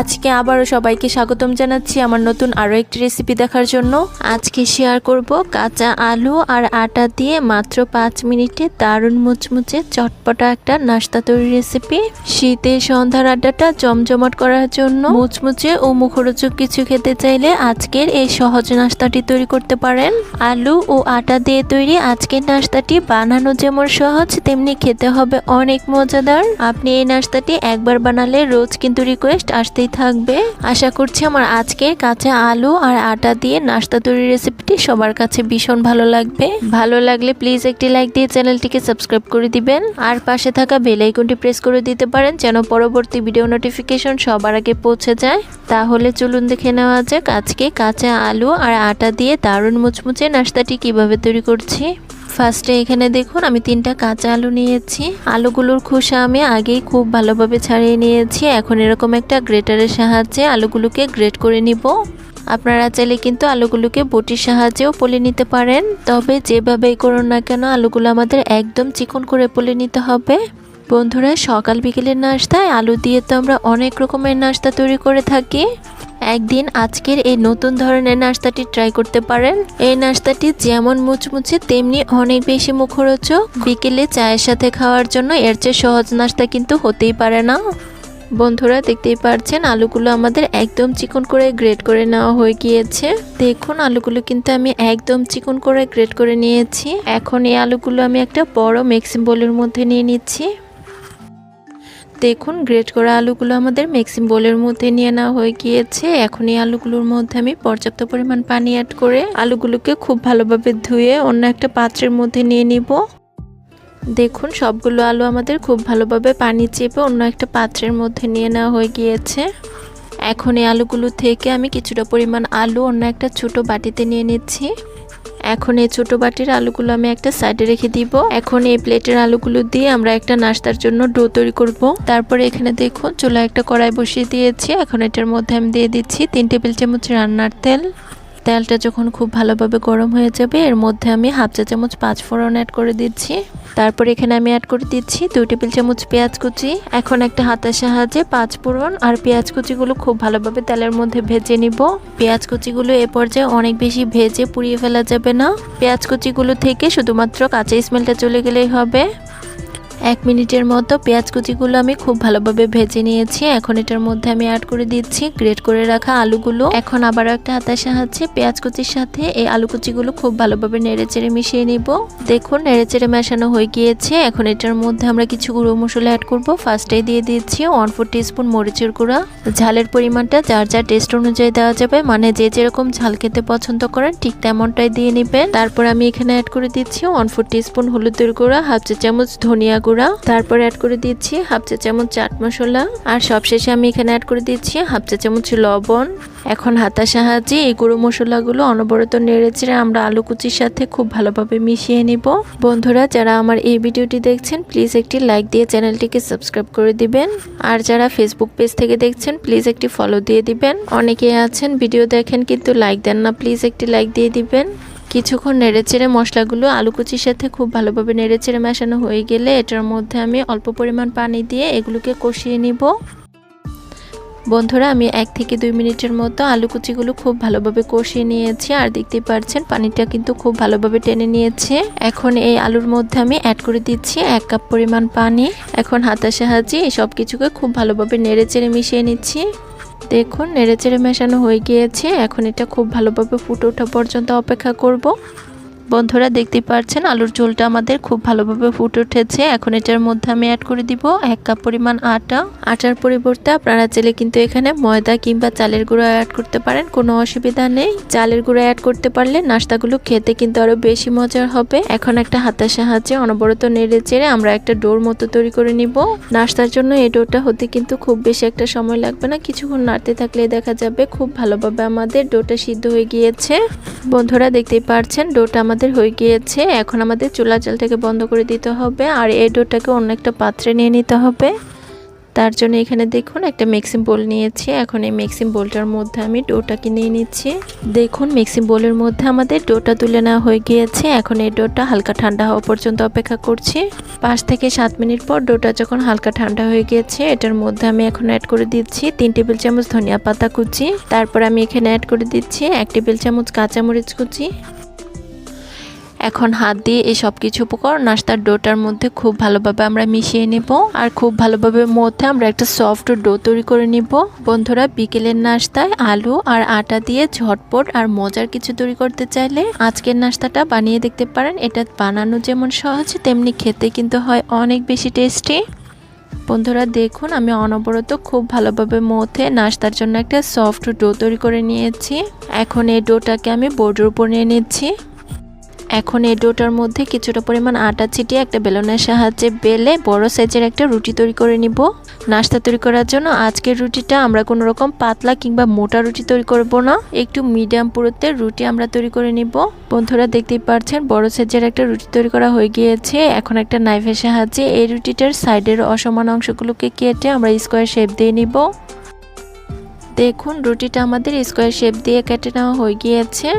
আজকে আবারও সবাইকে স্বাগতম জানাচ্ছি আমার নতুন আরও একটি রেসিপি দেখার জন্য। আজকে শেয়ার করব কাঁচা আলু আর আটা দিয়ে মাত্র পাঁচ মিনিটে দারুণ মুচমুচে চটপটা একটা নাস্তা তৈরি রেসিপি শীতে সন্ধ্যার আড্ডাটা জমজমাট করার জন্য মুচমুচে ও মুখরোচক কিছু খেতে চাইলে আজকের এই সহজ নাস্তাটি তৈরি করতে পারেন। আলু ও আটা দিয়ে তৈরি আজকের নাস্তাটি বানানো যেমন সহজ, তেমনি খেতে হবে অনেক মজাদার। আপনি এই নাস্তাটি একবার বানালে রোজ কিন্তু রিকোয়েস্ট আসতেই থাকবে। আশা করছি আমার আজকের কাঁচা আলু আর আটা দিয়ে নাস্তা তৈরি রেসিপিটি সবার কাছে ভীষণ ভালো লাগবে। ভালো লাগলে প্লিজ একটি লাইক দিয়ে চ্যানেলটিকে সাবস্ক্রাইব করে দিবেন। আর পাশে থাকা বেল আইকনটি প্রেস করে দিতে পারেন যেন পরবর্তী ভিডিও নোটিফিকেশন সবার আগে পৌঁছে যায়। তাহলে চলুন দেখে নেওয়া যাক আজকে কাঁচা আলু আর আটা দিয়ে দারুণ মুচমুচে নাস্তাটি কীভাবে তৈরি করছি। ফার্স্টে এখানে দেখুন, আমি তিনটা কাঁচা আলু নিয়েছি। আলুগুলোর খোসা আমি আগেই খুব ভালোভাবে ছাড়িয়ে নিয়েছি। এখন এরকম একটা গ্রেটারের সাহায্যে আলুগুলোকে গ্রেট করে নিব। আপনারা চাইলে কিন্তু আলুগুলোকে বটির সাহায্যেও পলে নিতে পারেন। তবে যেভাবেই করুন না কেন, আলুগুলো আমাদের একদম চিকন করে পলে নিতে হবে। বন্ধুরা, সকাল বিকেলের নাস্তায় আলু দিয়ে তো আমরা অনেক রকমের নাস্তা তৈরি করে থাকি। একদিন আজকের এই নতুন ধরনের নাস্তাটি ট্রাই করতে পারেন। এই নাস্তাটি যেমন মুচমুচে, তেমনি অনেক বেশি মুখরোচক। বিকেলে চায়ের সাথে খাওয়ার জন্য এর চেয়ে সহজ নাস্তা কিন্তু হতেই পারে না। বন্ধুরা, দেখতেই পারছেন, আলুগুলো আমাদের একদম চিকন করে গ্রেড করে নেওয়া হয়ে গিয়েছে। দেখুন, আলুগুলো কিন্তু আমি একদম চিকন করে গ্রেড করে নিয়েছি। এখন এই আলুগুলো আমি একটা বড় মিক্সিং বোলের মধ্যে নিয়ে নিচ্ছি। দেখুন গ্রেট করা আলুগুলো আমাদের মিক্সিং বোলের মধ্যে নিয়ে নেওয়া হয়ে গিয়েছে। এখন এই আলুগুলোর মধ্যে আমি পর্যাপ্ত পরিমাণ পানি অ্যাড করে আলুগুলোকে খুব ভালোভাবে ধুয়ে অন্য একটা পাত্রের মধ্যে নিয়ে নিব। দেখুন, সবগুলো আলু আমাদের খুব ভালোভাবে পানি চেপে অন্য একটা পাত্রের মধ্যে নিয়ে নেওয়া হয়ে গিয়েছে। এখন এই আলুগুলো থেকে আমি কিছুটা পরিমাণ আলু অন্য একটা ছোট বাটিতে নিয়ে নিচ্ছি। এখন এই ছোটো বাটির আলুগুলো আমি একটা সাইডে রেখে দিব। এখন এই প্লেটের আলুগুলো দিয়ে আমরা একটা নাস্তার জন্য ডো তৈরি করব। তারপরে এখানে দেখুন চুলা একটা কড়াই বসিয়ে দিয়েছি। এখন এটার মধ্যে আমি দিয়ে দিচ্ছি তিন টেবিল চামচ রান্নার তেল। তেলটা যখন খুব ভালোভাবে গরম হয়ে যাবে, এর মধ্যে আমি হাফ চা চামচ পাঁচ ফোড়ন অ্যাড করে দিচ্ছি। তারপর এখানে আমি অ্যাড করে দিচ্ছি দুই টেবিল চামচ পেঁয়াজ কুচি। এখন একটা হাতের সাহায্যে পাঁচ ফোড়ন আর পেঁয়াজ কুচিগুলো খুব ভালোভাবে তেলের মধ্যে ভেজে নিব। পেঁয়াজ কুচিগুলো এ পর্যায়ে অনেক বেশি ভেজে পুড়িয়ে ফেলা যাবে না। পেঁয়াজ কুচিগুলো থেকে শুধুমাত্র কাঁচা স্মেলটা চলে গেলেই হবে। এক মিনিটের মতো পেঁয়াজ কুচিগুলো আমি খুব ভালোভাবে ভেজে নিয়েছি। এখন এটার মধ্যে আমি অ্যাড করে দিচ্ছি গ্রেট করে রাখা আলুগুলো। এখন আবারও একটা হাতার সাহায্যে পেঁয়াজ কুচির সাথে এই আলু কুচিগুলো খুব ভালোভাবে নেড়েচেড়ে মিশিয়ে নিব। দেখুন, নেড়েচেড়ে মেশানো হয়ে গিয়েছে। এখন এটার মধ্যে আমরা কিছু গুঁড়ো মশলা অ্যাড করব। ফার্স্টে দিয়ে দিচ্ছি ওয়ান ফোর স্পুন মরিচের গুঁড়া। ঝালের পরিমাণটা যার যার টেস্ট অনুযায়ী দেওয়া যাবে মানে যে যেরকম ঝাল খেতে পছন্দ করেন ঠিক তেমনটাই দিয়ে নেবেন। তারপর আমি এখানে অ্যাড করে দিচ্ছি ওয়ান ফোর স্পুন হলুদের গুঁড়া হাফ চা চামচ ধনিয়া গুঁড়া। তারপর অ্যাড করে দিচ্ছি হাফ চা চামচ চাট মশলা, আর সবশেষে আমি এখানে অ্যাড করে দিচ্ছি হাফ চা চামচ লবণ। এখন হাতার সাহায্যে এই গুঁড়ো মশলাগুলো অনবরত নেড়েচেড়ে আমরা আলু কুচির সাথে খুব ভালোভাবে মিশিয়ে নিব। বন্ধুরা, যারা আমার এই ভিডিওটি দেখছেন প্লিজ একটি লাইক দিয়ে চ্যানেলটিকে সাবস্ক্রাইব করে দিবেন। আর যারা ফেসবুক পেজ থেকে দেখছেন প্লিজ একটি ফলো দিয়ে দিবেন। অনেকে আছেন ভিডিও দেখেন, কিন্তু লাইক দেন না প্লিজ একটি লাইক দিয়ে দিবেন। কিছুক্ষণ নেড়েচেড়ে মশলাগুলো আলু কুচির সাথে খুব ভালোভাবে নেড়েচেড়ে মেশানো হয়ে গেলে এটার মধ্যে আমি অল্প পরিমাণ পানি দিয়ে এগুলোকে কষিয়ে নিব। বন্ধুরা, আমি এক থেকে দুই মিনিটের মতো আলু কুচিগুলো খুব ভালোভাবে কষিয়ে নিয়েছি আর দেখতেই পাচ্ছেন পানিটা কিন্তু খুব ভালোভাবে টেনে নিয়েছে। এখন এই আলুর মধ্যে আমি অ্যাড করে দিচ্ছি এক কাপ পরিমাণ পানি। এখন হাতের সাহায্যে সব কিছুকে খুব ভালোভাবে নেড়েচেড়ে মিশিয়ে নিচ্ছি। দেখুন নেড়েচেড়ে মেশানো হয়ে গিয়েছে। এখন এটা খুব ভালোভাবে ফুটে ওঠা পর্যন্ত অপেক্ষা করব। বন্ধুরা দেখতে পাচ্ছেন আলুর ঝোলটা আমাদের খুব ভালোভাবে ফুটে উঠেছে। এখন এটার মধ্যে আমি অ্যাড করে দিব এক কাপ পরিমাণ আটা। আটার পরিবর্তে আপনারা চাইলে কিন্তু এখানে ময়দা কিংবা চালের গুঁড়ো অ্যাড করতে পারেন, কোনো অসুবিধা নেই। চালের গুঁড়ো অ্যাড করতে পারলে নাস্তাগুলো খেতে কিন্তু আরও বেশি মজার হবে। এখন একটা হাতের সাহায্যে অনবরত নেড়ে চেড়ে আমরা একটা ডোর মতো তৈরি করে নিব। নাস্তার জন্য এই ডোরটা হতে কিন্তু খুব বেশি একটা সময় লাগবে না, কিছুক্ষণ নাড়তে থাকলে দেখা যাবে খুব ভালোভাবে আমাদের ডোটা সিদ্ধ হয়ে গিয়েছে। বন্ধুরা দেখতেই পারছেন আমাদের হয়ে গিয়েছে। এখন আমাদের চুলা জালটাকে বন্ধ করে দিতে হবে আর এই ডোটাকে অন্য একটা পাত্রে নিয়ে নিতে হবে। তার জন্য এখানে দেখুন একটা মিক্সিং বোল নিয়েছি। এখন এই মিক্সিং বোলটার মধ্যে আমি ডোটাকে নিয়ে নিচ্ছি। দেখুন মিক্সিং বোলের মধ্যে আমাদের ডোটা তুলে নেওয়া হয়ে গিয়েছে। এখন এই ডোটা হালকা ঠান্ডা হওয়া পর্যন্ত অপেক্ষা করছি। পাঁচ থেকে সাত মিনিট পর ডোটা যখন হালকা ঠান্ডা হয়ে গিয়েছে, এটার মধ্যে আমি এখন অ্যাড করে দিচ্ছি তিন টেবিল চামচ ধনিয়া পাতা কুচি। তারপর আমি এখানে অ্যাড করে দিচ্ছি এক টেবিল চামচ কাঁচামরিচ কুচি। এখন হাত দিয়ে এই সব কিছু উপকরণ নাস্তার ডোটার মধ্যে খুব ভালোভাবে আমরা মিশিয়ে নেব আর খুব ভালোভাবে মধ্যে আমরা একটা সফট ডো তৈরি করে নিব। বন্ধুরা, বিকেলের নাস্তায় আলু আর আটা দিয়ে ঝটপট আর মজার কিছু তৈরি করতে চাইলে আজকের নাস্তাটা বানিয়ে দেখতে পারেন। এটা বানানো যেমন সহজ, তেমনি খেতে কিন্তু হয় অনেক বেশি টেস্টি। বন্ধুরা, দেখুন, আমি অনবরত খুব ভালোভাবে মধ্যে নাস্তার জন্য একটা সফট ডো তৈরি করে নিয়েছি। এখন এই ডোটাকে আমি বোর্ডের উপর নিয়ে নিচ্ছি। এখন এই ডোটার মধ্যে কিছুটা পরিমাণ আটা ছিটিয়ে একটা বেলনের সাহায্যে বেলে বড় সাইজের একটা রুটি তৈরি করে নিব। নাস্তা তৈরি করার জন্য আজকের রুটিটা আমরা কোনো রকম পাতলা কিংবা মোটা রুটি তৈরি করব না। একটু মিডিয়াম পুরুত্বের রুটি আমরা তৈরি করে নিব। বন্ধুরা দেখতেই পাচ্ছেন বড় সাইজের একটা রুটি তৈরি করা হয়ে গিয়েছে। এখন একটা নাইফের সাহায্যে এই রুটিটার সাইডের অসমান অংশগুলোকে কেটে আমরা স্কোয়ার শেপ দিয়ে নিব। দেখুন রুটিটা আমাদের স্কোয়ার শেপ দিয়ে কেটে নেওয়া হয়ে গিয়েছে।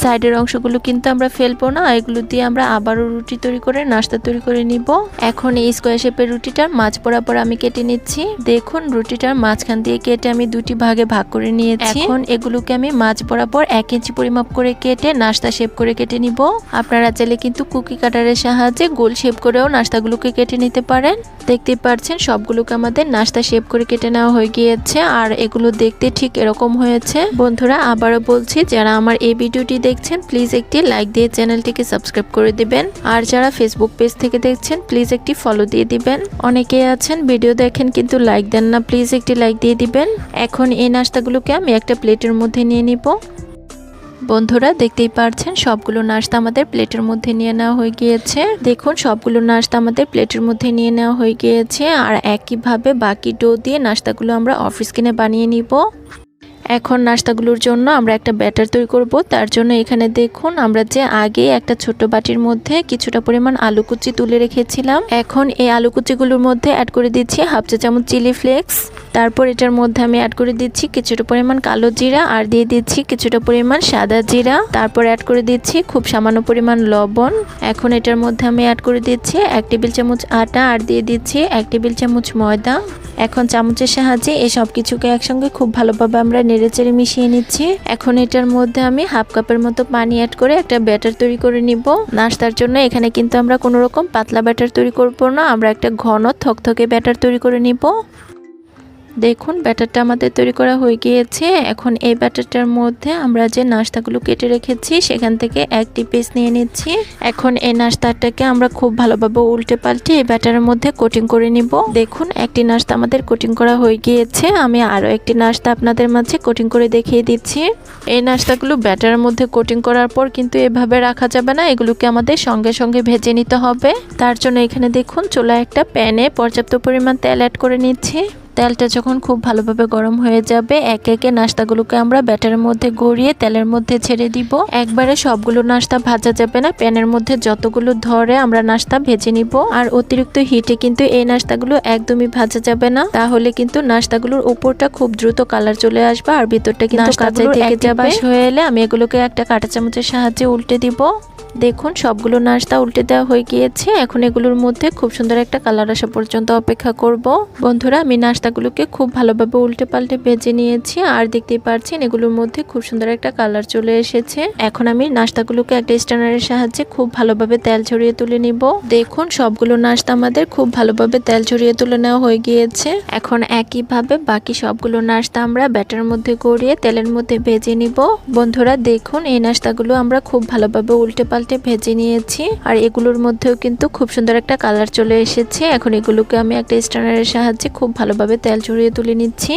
সাইডের অংশগুলো কিন্তু আমরা ফেলব না, এগুলো দিয়ে আমরা আবারও রুটি তৈরি করে, নাস্তা তৈরি করে নিব। এখন এই স্কোয়ার শেপের রুটিটার মাছ বরাবর আমি কেটে নিচ্ছি। দেখুন, রুটিটার মাঝখান দিয়ে কেটে আমি দুটি ভাগে ভাগ করে নিয়েছি। এখন এগুলোকে আমি মাছ বরাবর এক ইঞ্চি পরিমাপ করে কেটে নাস্তা শেপ করে কেটে নিব। আপনারা চাইলে কিন্তু কুকি কাটারের সাহায্যে গোল শেপ করেও নাস্তাগুলোকে কেটে নিতে পারেন। দেখতে পাচ্ছেন, সবগুলোকে আমাদের নাস্তা শেপ করে কেটে নেওয়া হয়ে গিয়েছে, আর এগুলো দেখতে ঠিক এরকম হয়েছে। বন্ধুরা, আবারও বলছি, যারা আমার এই ভিডিওটি দেখছেন প্লিজ একটি লাইক দিয়ে চ্যানেলটিকে সাবস্ক্রাইব করে দিবেন। আর যারা ফেসবুক পেজ থেকে দেখছেন প্লিজ একটি ফলো দিয়ে দিবেন। অনেকেই আছেন ভিডিও দেখেন কিন্তু লাইক দেন না প্লিজ একটি লাইক দিয়ে দিবেন। এখন এই নাস্তাগুলোকে আমি একটা প্লেটের মধ্যে নিয়ে নিব। বন্ধুরা, দেখতেই পারছেন, সবগুলো নাস্তা আমাদের প্লেটের মধ্যে নিয়ে নেওয়া হয়ে গিয়েছে। দেখুন, সবগুলো নাস্তা আমাদের প্লেটের মধ্যে নিয়ে নেওয়া হয়ে গিয়েছে। আর একইভাবে বাকি ডো দিয়ে নাস্তাগুলো আমরা অফিস কিনে বানিয়ে নিব। এখন নাস্তাগুলোর জন্য আমরা একটা ব্যাটার তৈরি করব। তার জন্য এখানে দেখুন, আমরা যে আগে একটা ছোট বাটির মধ্যে কিছুটা পরিমাণ আলু কুচি তুলে রেখেছিলাম। এখন এই আলু কুচিগুলোর মধ্যে অ্যাড করে দিচ্ছি হাফ চা চামচ চিলি ফ্লেক্স তারপর এটার মধ্যে আমি অ্যাড করে দিচ্ছি কিছুটা পরিমাণ কালো জিরা আর দিয়ে দিচ্ছি কিছুটা পরিমাণ সাদা জিরা। তারপর অ্যাড করে দিচ্ছি খুব সামান্য পরিমাণ লবণ। এখন এটার মধ্যে আমি অ্যাড করে দিচ্ছি এক টেবিল চামচ আটা আর দিয়ে দিচ্ছি এক টেবিল চামচ ময়দা। এখন চামচের সাহায্যে এই সব কিছুকে একসঙ্গে খুব ভালোভাবে আমরা নেড়েচেড়ে মিশিয়ে নিচ্ছি। এখন এটার মধ্যে আমি হাফ কাপের মতো পানি অ্যাড করে একটা ব্যাটার তৈরি করে নিব। নাস্তার জন্য এখানে কিন্তু আমরা কোনো রকম পাতলা ব্যাটার তৈরি করব না, আমরা একটা ঘন থকথকে ব্যাটার তৈরি করে নিব। দেখুন, ব্যাটারটা আমাদের তৈরি করা হয়ে গিয়েছে। এখন এই ব্যাটারটার মধ্যে আমরা যে নাস্তাগুলো কেটে রেখেছি, সেখান থেকে একটি পিস নিয়ে নিচ্ছি। এখন এই নাস্তাটাকে আমরা খুব ভালোভাবে উল্টে পাল্টে এই ব্যাটারের মধ্যে কোটিং করে নিব। দেখুন, একটি নাস্তা আমাদের কোটিং করা হয়ে গিয়েছে। আমি আরও একটি নাস্তা আপনাদের মাঝে কোটিং করে দেখিয়ে দিচ্ছি। এই নাস্তাগুলো ব্যাটারের মধ্যে কোটিং করার পর কিন্তু এভাবে রাখা যাবে না, এগুলোকে আমাদের সঙ্গে সঙ্গে ভেজে নিতে হবে। তার জন্য এখানে দেখুন চুলা একটা প্যানে পর্যাপ্ত পরিমাণ তেল অ্যাড করে নিচ্ছি। তেলটা যখন খুব ভালোভাবে গরম হয়ে যাবে একে একে নাস্তাগুলোকে আমরা ব্যাটারের মধ্যে গড়িয়ে তেলের মধ্যে ছেড়ে দিব। একবারে সবগুলো নাস্তা ভাজা যাবে না প্যানের মধ্যে যতগুলো ধরে আমরা নাস্তা ভেজে নিব। আর অতিরিক্ত হিটে কিন্তু এই নাস্তাগুলো একদমই ভাজা যাবে না তাহলে কিন্তু নাস্তাগুলোর উপরটা খুব দ্রুত কালার চলে আসবে আর ভিতরটা কিন্তু কাঁচাই থেকে যাবে। হয়ে এলে আমি এগুলোকে একটা কাঁটা চামচের সাহায্যে উল্টে দিব। দেখুন সবগুলো নাস্তা উল্টে দেওয়া হয়ে গিয়েছে। এখন এগুলোর মধ্যে খুব সুন্দর একটা কালার আসা পর্যন্ত অপেক্ষা করব। বন্ধুরা আমি নাস্তাগুলোকে খুব ভালোভাবে উল্টে পাল্টে ভেজে নিয়েছি। আর দেখতেই পাচ্ছেন এগুলোর মধ্যে খুব সুন্দর একটা কালার চলে এসেছে। এখন আমি নাস্তাগুলোকে একটা স্ট্যান্ডারের সাহায্যে খুব ভালোভাবে তেল ছড়িয়ে তুলে নিব। দেখুন, সবগুলো নাস্তা আমাদের খুব ভালোভাবে তেল ছড়িয়ে তুলে নেওয়া হয়ে গিয়েছে। এখন একইভাবে বাকি সবগুলো নাস্তা আমরা ব্যাটার মধ্যে গড়িয়ে তেলের মধ্যে ভেজে নিব। বন্ধুরা, দেখুন, এই নাস্তাগুলো আমরা খুব ভালোভাবে উল্টে পাল্টে ভেজে নিয়েছি। আর এগুলোর মধ্যেও কিন্তু খুব সুন্দর একটা কালার চলে এসেছে। এখন এগুলোকে আমি একটা স্ট্যান্ডারের সাহায্যে খুব ভালোভাবে তেল ছড়িয়ে তুলে নিচ্ছি।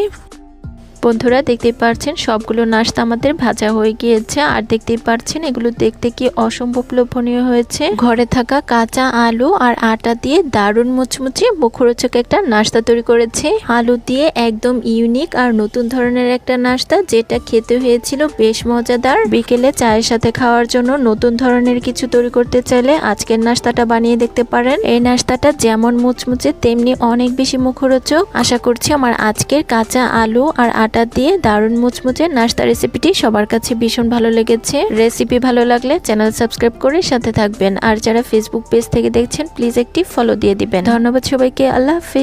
বন্ধুরা দেখতেই পাচ্ছেন সবগুলো নাস্তা আমাদের ভাজা হয়ে গিয়েছে। আর দেখতেই পাচ্ছেন এগুলো দেখতে কি অসম্ভব লোভনীয় হয়েছে। ঘরে থাকা কাঁচা আলু আর আটা দিয়ে দারুণ মুচমুচে মুখরোচক একটা নাস্তা তৈরি করেছে। আলু দিয়ে একদম ইউনিক আর নতুন ধরনের একটা নাস্তা, যেটা খেতে হয়েছিল বেশ মজাদার। বিকেলে চায়ের সাথে খাওয়ার জন্য নতুন ধরনের কিছু তৈরি করতে চাইলে আজকের নাস্তাটা বানিয়ে দেখতে পারেন। এই নাস্তাটা যেমন মুচমুচে, তেমনি অনেক বেশি মুখরোচক। আশা করছি আমার আজকের কাঁচা আলু আর আটা দিয়ে দারুণ মুচমুচে নাস্তা রেসিপিটি সবার কাছে ভীষণ ভালো লেগেছে। রেসিপি ভালো লাগলে চ্যানেল সাবস্ক্রাইব করে সাথে থাকবেন। আর যারা ফেসবুক পেজ থেকে দেখছেন প্লিজ একটি ফলো দিয়ে দিবেন। ধন্যবাদ সবাইকে, আল্লাহ হাফিজ।